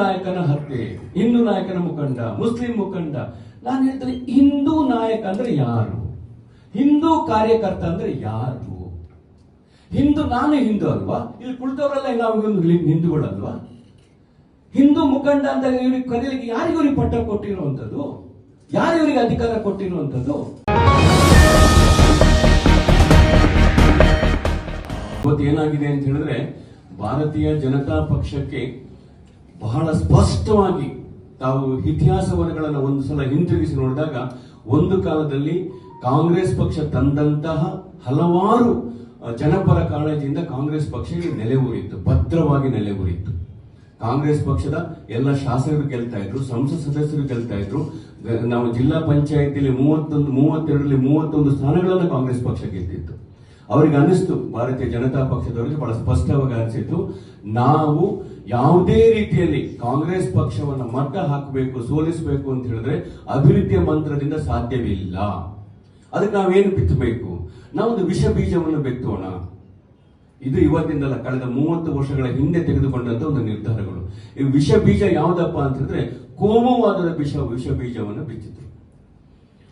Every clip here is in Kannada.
ನಾಯಕನ ಹತ್ಯೆ, ಹಿಂದೂ ನಾಯಕನ ಮುಖಂಡ, ಮುಸ್ಲಿಂ ಮುಖಂಡ. ನಾನು ಹೇಳ್ತೇನೆ, ಹಿಂದೂ ನಾಯಕ ಅಂದ್ರೆ ಯಾರು? ಹಿಂದೂ ಕಾರ್ಯಕರ್ತ ಅಂದ್ರೆ ಯಾರು? ಹಿಂದೂ, ನಾನು ಹಿಂದೂ ಅಲ್ವಾ? ಇಲ್ಲಿ ಕುಳಿತವರೆಲ್ಲ ನಾವು ಹಿಂದೂಗಳಲ್ವಾ? ಹಿಂದೂ ಮುಖಂಡ ಅಂತ ಇವ್ರಿಗೆ ಕರೀಲಿಕ್ಕೆ ಯಾರಿಗೂ ಪಟ್ಟ ಕೊಟ್ಟಿರುವಂಥದ್ದು ಯಾರು ಇವರಿಗೆ ಅಧಿಕಾರ ಕೊಟ್ಟಿರುವಂಥದ್ದು ಏನಾಗಿದೆ ಅಂತ ಹೇಳಿದ್ರೆ, ಭಾರತೀಯ ಜನತಾ ಪಕ್ಷಕ್ಕೆ ಬಹಳ ಸ್ಪಷ್ಟವಾಗಿ ತಾವು ಇತಿಹಾಸವನಗಳನ್ನು ಒಂದು ಸಲ ಹಿಂತಿರುಗಿಸಿ ನೋಡಿದಾಗ ಒಂದು ಕಾಲದಲ್ಲಿ ಕಾಂಗ್ರೆಸ್ ಪಕ್ಷ ತಂದಂತಹ ಹಲವಾರು ಜನಪರ ಕಾಳಜಿಯಿಂದ ಕಾಂಗ್ರೆಸ್ ಪಕ್ಷ ನೆಲೆ ಊರಿತ್ತು, ಭದ್ರವಾಗಿ ನೆಲೆ ಊರಿತ್ತು. ಕಾಂಗ್ರೆಸ್ ಪಕ್ಷದ ಎಲ್ಲ ಶಾಸಕರು ಗೆಲ್ತಾ ಇದ್ರು, ಸಂಸತ್ ಸದಸ್ಯರು ಗೆಲ್ತಾ ಇದ್ರು. ನಾವು ಜಿಲ್ಲಾ ಪಂಚಾಯತಿಯಲ್ಲಿ ಮೂವತ್ತೊಂದು, ಮೂವತ್ತೆರಡರಲ್ಲಿ ಮೂವತ್ತೊಂದು ಸ್ಥಾನಗಳನ್ನು ಕಾಂಗ್ರೆಸ್ ಪಕ್ಷ ಗೆದ್ದಿತ್ತು. ಅವರಿಗೆ ಅನಿಸ್ತು ಭಾರತೀಯ ಜನತಾ ಪಕ್ಷದವರಿಗೆ ಬಹಳ ಸ್ಪಷ್ಟವಾಗಿ ಅನಿಸಿತು ನಾವು ಯಾವುದೇ ರೀತಿಯಲ್ಲಿ ಕಾಂಗ್ರೆಸ್ ಪಕ್ಷವನ್ನು ಮಟ್ಟ ಹಾಕಬೇಕು, ಸೋಲಿಸಬೇಕು ಅಂತ ಹೇಳಿದ್ರೆ ಅಭಿವೃದ್ಧಿಯ ಮಂತ್ರದಿಂದ ಸಾಧ್ಯವಿಲ್ಲ. ಅದಕ್ಕೆ ನಾವೇನು ಬಿತ್ತಬೇಕು? ನಾವೊಂದು ವಿಷ ಬೀಜವನ್ನು ಬಿತ್ತೋಣ. ಇದು ಇವತ್ತಿಂದಲ್ಲ ಕಳೆದ ಮೂವತ್ತು ವರ್ಷಗಳ ಹಿಂದೆ ತೆಗೆದುಕೊಂಡಂತ ಒಂದು ನಿರ್ಧಾರಗಳು. ಈ ವಿಷ ಬೀಜ ಯಾವುದಪ್ಪ ಅಂತ ಹೇಳಿದ್ರೆ ಕೋಮುವಾದದ ವಿಷ ವಿಷ ಬೀಜವನ್ನು ಬಿತ್ತಿದ್ರು.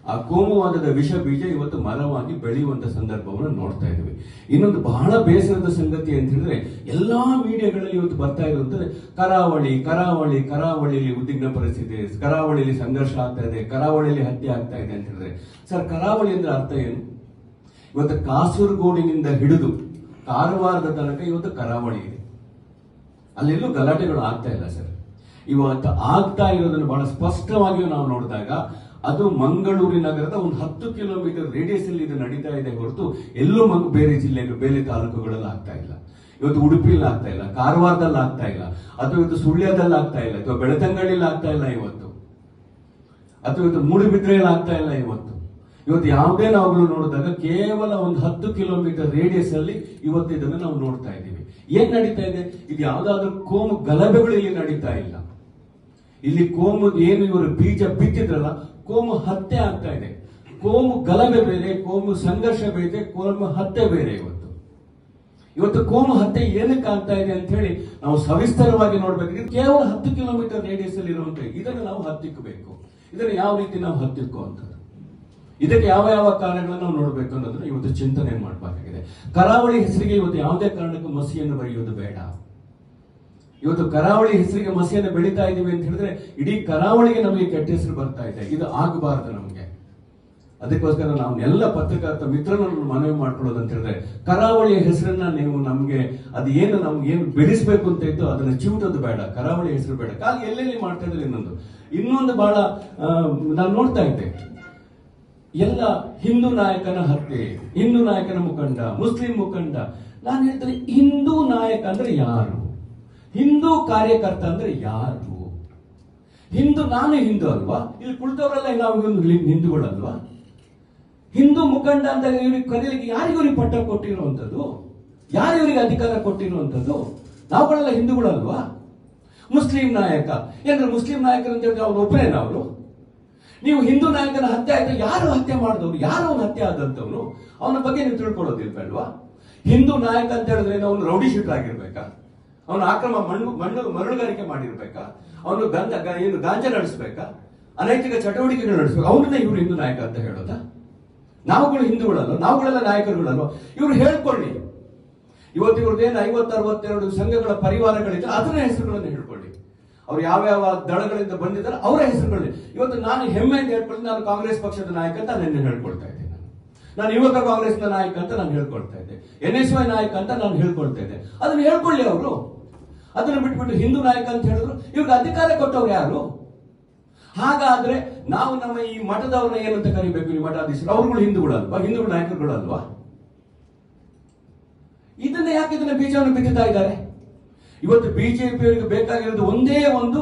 ಆ ಕೋಮುವಾದದ ವಿಷ ಬೀಜ ಇವತ್ತು ಮರವಾಗಿ ಬೆಳೆಯುವಂತ ಸಂದರ್ಭವನ್ನು ನೋಡ್ತಾ ಇದ್ದೀವಿ. ಇನ್ನೊಂದು ಬಹಳ ಬೇಸರದ ಸಂಗತಿ ಅಂತ ಹೇಳಿದ್ರೆ, ಎಲ್ಲಾ ಮೀಡಿಯಾಗಳಲ್ಲಿ ಇವತ್ತು ಬರ್ತಾ ಇರುವಂತಂದ್ರೆ ಕರಾವಳಿ ಕರಾವಳಿ, ಕರಾವಳಿಯಲ್ಲಿ ಉದ್ವಿಗ್ನ ಪರಿಸ್ಥಿತಿ, ಕರಾವಳಿಯಲ್ಲಿ ಸಂಘರ್ಷ ಆಗ್ತಾ ಇದೆ, ಕರಾವಳಿಯಲ್ಲಿ ಹತ್ಯೆ ಆಗ್ತಾ ಇದೆ ಅಂತ ಹೇಳಿದ್ರೆ, ಸರ್ ಕರಾವಳಿ ಅಂದ್ರೆ ಅರ್ಥ ಏನು? ಇವತ್ತು ಕಾಸರಗೋಡಿನಿಂದ ಹಿಡಿದು ಕಾರವಾರದ ತನಕ ಇವತ್ತು ಕರಾವಳಿ ಇದೆ. ಅಲ್ಲೆಲ್ಲೂ ಗಲಾಟೆಗಳು ಆಗ್ತಾ ಇಲ್ಲ ಸರ್. ಇವತ್ತು ಆಗ್ತಾ ಇರೋದನ್ನು ಬಹಳ ಸ್ಪಷ್ಟವಾಗಿಯೂ ನಾವು ನೋಡಿದಾಗ ಅದು ಮಂಗಳೂರು ನಗರದ ಒಂದು ಹತ್ತು ಕಿಲೋಮೀಟರ್ ರೇಡಿಯಸ್ ಅಲ್ಲಿ ಇದು ನಡೀತಾ ಇದೆ ಹೊರತು ಎಲ್ಲೂ ಬೇರೆ ಜಿಲ್ಲೆ ಬೇರೆ ತಾಲೂಕುಗಳಲ್ಲಿ ಆಗ್ತಾ ಇಲ್ಲ. ಇವತ್ತು ಉಡುಪಿಯಲ್ಲಿ ಆಗ್ತಾ ಇಲ್ಲ, ಕಾರವಾರದಲ್ಲಿ ಆಗ್ತಾ ಇಲ್ಲ, ಅಥವಾ ಇವತ್ತು ಸುಳ್ಯದಲ್ಲಿ ಆಗ್ತಾ ಇಲ್ಲ, ಅಥವಾ ಬೆಳತಂಗಡಿಯಲ್ಲಿ ಆಗ್ತಾ ಇಲ್ಲ ಇವತ್ತು, ಅಥವಾ ಇವತ್ತು ಮೂಡುಬಿದ್ರೆಯಲ್ಲಿ ಆಗ್ತಾ ಇಲ್ಲ ಇವತ್ತು. ಇವತ್ತು ಯಾವುದೇ ನಾವು ನೋಡಿದಾಗ ಕೇವಲ ಒಂದು ಹತ್ತು ಕಿಲೋಮೀಟರ್ ರೇಡಿಯಸ್ ಅಲ್ಲಿ ಇವತ್ತು ಇದನ್ನು ನಾವು ನೋಡ್ತಾ ಇದ್ದೀವಿ. ಏನ್ ನಡೀತಾ ಇದೆ? ಇದು ಯಾವ್ದಾದ್ರು ಕೋಮು ಗಲಭೆಗಳು ಇಲ್ಲಿ ನಡೀತಾ ಇಲ್ಲ. ಇಲ್ಲಿ ಕೋಮು ಏನು ಇವರು ಬೀಜ ಬಿತ್ತಿದ್ರಲ್ಲ ಕೋಮು ಹತ್ಯೆ ಆಗ್ತಾ ಇದೆ. ಕೋಮು ಗಲಭೆ ಬೇರೆ, ಕೋಮು ಸಂಘರ್ಷ ಬೇರೆ, ಕೋಮು ಹತ್ಯೆ ಬೇರೆ ಇವತ್ತು. ಇವತ್ತು ಕೋಮು ಹತ್ಯೆ ಏನಕ್ಕೆ ಆಗ್ತಾ ಇದೆ ಅಂತ ಹೇಳಿ ನಾವು ಸವಿಸ್ತರವಾಗಿ ನೋಡ್ಬೇಕು. ಕೇವಲ ಹತ್ತು ಕಿಲೋಮೀಟರ್ ರೇಡಿಯಸ್ ಅಲ್ಲಿ ಇರುವಂತ. ಇದನ್ನು ನಾವು ಹತ್ತಿಕ್ಕಬೇಕು ಇದನ್ನು ಯಾವ ರೀತಿ ನಾವು ಹತ್ತಿಕ್ಕೋ ಅಂತ ಇದಕ್ಕೆ ಯಾವ ಯಾವ ಕಾರಣಗಳನ್ನು ನಾವು ನೋಡಬೇಕು ಅನ್ನೋದನ್ನ ಇವತ್ತು ಚಿಂತನೆ ಮಾಡಬೇಕಾಗಿದೆ. ಕರಾವಳಿ ಹೆಸರಿಗೆ ಇವತ್ತು ಯಾವುದೇ ಕಾರಣಕ್ಕೂ ಮಸಿಯನ್ನು ಬರೆಯುವುದು ಬೇಡ. ಇವತ್ತು ಕರಾವಳಿ ಹೆಸರಿಗೆ ಮಸಿಯನ್ನು ಬೆಳೀತಾ ಇದ್ದೀವಿ ಅಂತ ಹೇಳಿದ್ರೆ ಇಡೀ ಕರಾವಳಿಗೆ ನಮಗೆ ಕೆಟ್ಟ ಹೆಸರು ಬರ್ತಾ ಇದೆ. ಇದು ಆಗಬಾರದು ನಮಗೆ. ಅದಕ್ಕೋಸ್ಕರ ನಾವು ಎಲ್ಲ ಪತ್ರಕರ್ತ ಮಿತ್ರರನ್ನು ಮನವಿ ಮಾಡ್ಕೊಳ್ಳೋದು ಅಂತ ಹೇಳಿದ್ರೆ ಕರಾವಳಿಯ ಹೆಸರನ್ನ ನೀವು ನಮ್ಗೆ ಏನು ನಮ್ಗೆ ಏನು ಬೆಳೆಸಬೇಕು ಅಂತ ಇತ್ತು ಅದನ್ನ ಚಿವುಟೋದು ಬೇಡ. ಕರಾವಳಿ ಹೆಸರು ಬೇಡ. ಕಾಲ ಎಲ್ಲೆಲ್ಲಿ ಮಾಡ್ತಾ ಇದ್ರೆ ಇನ್ನೊಂದು. ಇನ್ನೊಂದು ಬಹಳ ನಾನು ನೋಡ್ತಾ ಇದ್ದೆ. ಎಲ್ಲ ಹಿಂದೂ ನಾಯಕನ ಹತ್ಯೆ, ಹಿಂದೂ ನಾಯಕನ ಮುಖಂಡ, ಮುಸ್ಲಿಂ ಮುಖಂಡ. ನಾನು ಹೇಳ್ತೇನೆ ಹಿಂದೂ ನಾಯಕ ಅಂದ್ರೆ ಯಾರು? ಹಿಂದೂ ಕಾರ್ಯಕರ್ತ ಅಂದ್ರೆ ಯಾರು? ಹಿಂದೂ ನಾನು ಹಿಂದೂ ಅಲ್ವಾ? ಇಲ್ಲಿ ಕುಳಿತವರೆಲ್ಲ ನಾವು ಹಿಂದೂಗಳಲ್ವಾ? ಹಿಂದೂ ಮುಖಂಡ ಅಂತ ಇವ್ರಿಗೆ ಕರೀಲಿಕ್ಕೆ ಯಾರಿಗೂ ಪಟ್ಟ ಕೊಟ್ಟಿರುವಂಥದ್ದು? ಯಾರು ಇವರಿಗೆ ಅಧಿಕಾರ ಕೊಟ್ಟಿರುವಂಥದ್ದು? ನಾವುಗಳೆಲ್ಲ ಹಿಂದೂಗಳಲ್ವಾ? ಮುಸ್ಲಿಂ ನಾಯಕ. ಏನಂದ್ರೆ ಮುಸ್ಲಿಂ ನಾಯಕರು ಅಂತ ಹೇಳಿದ್ರೆ ಅವ್ರು ಒಬ್ಬರೇನ ಅವರು? ನೀವು ಹಿಂದೂ ನಾಯಕನ ಹತ್ಯೆ ಆಯ್ತು, ಯಾರು ಹತ್ಯೆ ಮಾಡಿದವರು? ಯಾರು ಅವನು ಹತ್ಯೆ ಆದಂತವನು ಅವನ ಬಗ್ಗೆ ನೀವು ತಿಳ್ಕೊಳ್ಳೋದಿಲ್ವಲ್ವಾ ಹಿಂದೂ ನಾಯಕ ಅಂತ ಹೇಳಿದ್ರೆ ಅವನು ರೌಡಿ ಶೀಟರ್ ಆಗಿರ್ಬೇಕಾ ಅವನು ಆಕ್ರಮ ಮಣ್ಣು ಮಣ್ಣು ಮರಳುಗಾರಿಕೆ ಮಾಡಿರ್ಬೇಕಾ? ಅವನು ಗಂಧ ಏನು ಗಾಂಜ ನಡೆಸ್ಬೇಕಾ? ಅನೈತಿಕ ಚಟುವಟಿಕೆಗಳು ನಡೆಸ್ಬೇಕು. ಅವ್ರನ್ನ ಇವರು ಹಿಂದೂ ನಾಯಕ ಅಂತ ಹೇಳೋದಾ? ನಾವುಗಳು ಹಿಂದೂಗಳಲ್ಲ ನಾವುಗಳೆಲ್ಲ ನಾಯಕರುಗಳಲ್ಲ ಇವರು ಹೇಳ್ಕೊಳ್ಳಿ. ಇವತ್ತು ಇವ್ರದ್ದೇನು ಐವತ್ತು ಅರವತ್ತೆರಡು ಸಂಘಗಳ ಪರಿವಾರಗಳಿದ್ರೆ ಅದರ ಹೆಸರುಗಳನ್ನು ಹೇಳ್ಕೊಳ್ಳಿ. ಅವ್ರು ಯಾವ್ಯಾವ ದಳಗಳಿಂದ ಬಂದಿದ್ದಾರೆ ಅವರ ಹೆಸರುಗಳಲ್ಲಿ ಇವತ್ತು ನಾನು ಹೆಮ್ಮೆಯಿಂದ ಹೇಳ್ಕೊಳ್ಳಿ ನಾನು ಕಾಂಗ್ರೆಸ್ ಪಕ್ಷದ ನಾಯಕ ಅಂತ ನನ್ನ ಹೇಳ್ಕೊಳ್ತಾ ಇದ್ದೆ ನಾನು. ನಾನು ಯುವಕ ಕಾಂಗ್ರೆಸ್ನ ನಾಯಕ ಅಂತ ನಾನು ಹೇಳ್ಕೊಳ್ತಾ ಇದ್ದೆ. ಎನ್ ಎಸ್ ವೈ ನಾಯಕ ಅಂತ ನಾನು ಹೇಳ್ಕೊಳ್ತಾ ಇದ್ದೆ. ಅದನ್ನು ಹೇಳ್ಕೊಳ್ಳಿ ಅವರು. ಅದನ್ನ ಬಿಟ್ಬಿಟ್ಟು ಹಿಂದೂ ನಾಯಕ ಅಂತ ಹೇಳಿದ್ರು. ಇವ್ರಿಗೆ ಅಧಿಕಾರ ಕೊಟ್ಟವ್ರು ಯಾರು? ಹಾಗಾದ್ರೆ ನಾವು ನಮ್ಮ ಈ ಮಠದವ್ರನ್ನ ಏನಂತ ಕರಿಬೇಕು? ಈ ಮಠಾಧೀಶರು. ಅವ್ರುಗಳು ಹಿಂದೂಗಳಲ್ವಾ ಹಿಂದೂಗಳ ನಾಯಕರುಗಳಲ್ವಾ ಇದನ್ನ ಯಾಕೆ ಇದನ್ನ ಬೀಜವನ್ನು ಬಿತ್ತುತ್ತಾ ಇದ್ದಾರೆ? ಇವತ್ತು ಬಿಜೆಪಿಯವರಿಗೆ ಬೇಕಾಗಿರೋದು ಒಂದೇ ಒಂದು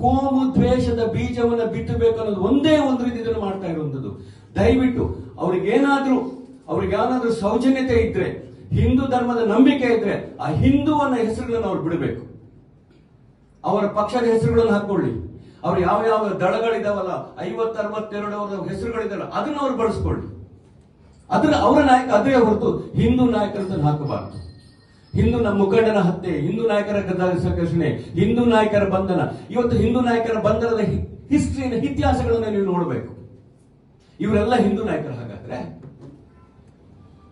ಕೋಮು ದ್ವೇಷದ ಬೀಜವನ್ನು ಬಿತ್ತಬೇಕು ಅನ್ನೋದು ಒಂದೇ ಒಂದು ರೀತಿ ಇದನ್ನು ಮಾಡ್ತಾ ಇರುವಂತದ್ದು ದಯವಿಟ್ಟು ಅವ್ರಿಗೇನಾದ್ರೂ ಅವ್ರಿಗೆ ಏನಾದರೂ ಸೌಜನ್ಯತೆ ಇದ್ರೆ ಹಿಂದೂ ಧರ್ಮದ ನಂಬಿಕೆ ಇದ್ರೆ ಆ ಹಿಂದೂವನ್ನ ಹೆಸರುಗಳನ್ನು ಅವ್ರು ಬಿಡಬೇಕು. ಅವರ ಪಕ್ಷದ ಹೆಸರುಗಳನ್ನು ಹಾಕೊಳ್ಳಿ. ಅವ್ರು ಯಾವ ಯಾವ ದಳಗಳಿದಾವಲ್ಲ, ಐವತ್ತು, ಅರವತ್ತೆರಡು ಅವರ ಹೆಸರುಗಳಿದಾವಲ್ಲ, ಅದನ್ನ ಅವ್ರು ಬಳಸ್ಕೊಳ್ಳಿ. ಅದನ್ನ ಅವರ ನಾಯಕ, ಅದೇ ಹೊರತು ಹಿಂದೂ ನಾಯಕರಂತ ಹಾಕಬಾರದು. ಹಿಂದೂ ನಮ್ಮ ಮುಖಂಡನ ಹತ್ಯೆ, ಹಿಂದೂ ನಾಯಕರ ಸಂಘರ್ಷಣೆ ಹಿಂದೂ ನಾಯಕರ ಬಂಧನ. ಇವತ್ತು ಹಿಂದೂ ನಾಯಕರ ಬಂಧನದ ಹಿಸ್ಟ್ರಿನ ಇತಿಹಾಸಗಳನ್ನು ನೀವು ನೋಡಬೇಕು. ಇವರೆಲ್ಲ ಹಿಂದೂ ನಾಯಕರು ಹಾಗಾದ್ರೆ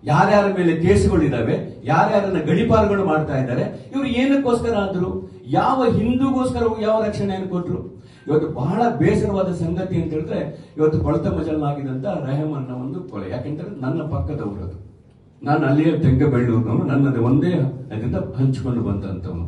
ಯಾರ್ಯಾರ ಮೇಲೆ ಕೇಸುಗಳಿದಾವೆ ಯಾರ್ಯಾರನ್ನ ಗಡಿಪಾರುಗಳು ಮಾಡ್ತಾ ಇದ್ದಾರೆ, ಇವರು ಏನಕ್ಕೋಸ್ಕರ ಆದ್ರು? ಯಾವ ಹಿಂದೂಗೋಸ್ಕರ ಯಾವ ರಕ್ಷಣೆಯನ್ನು ಕೊಟ್ಟರು ಇವತ್ತು ಬಹಳ ಬೇಸರವಾದ ಸಂಗತಿ ಅಂತ ಹೇಳಿದ್ರೆ, ಇವತ್ತು ಕೊಳತ ಮಜಲ್ನಾಗಿದ್ದಂತ ರೆಹಮಾನ್ನ ಒಂದು ಕೊಲೆ. ಯಾಕೆಂದ್ರೆ ನನ್ನ ಪಕ್ಕದವರದು ನಾನು ಅಲ್ಲಿಯೇ ತೆಂಗಬೆಳ್ಳೂರ್ನವನು ನನ್ನದು ಒಂದೇ ಅದರಿಂದ ಹಂಚಿಕೊಂಡು ಬಂದಂತವನು.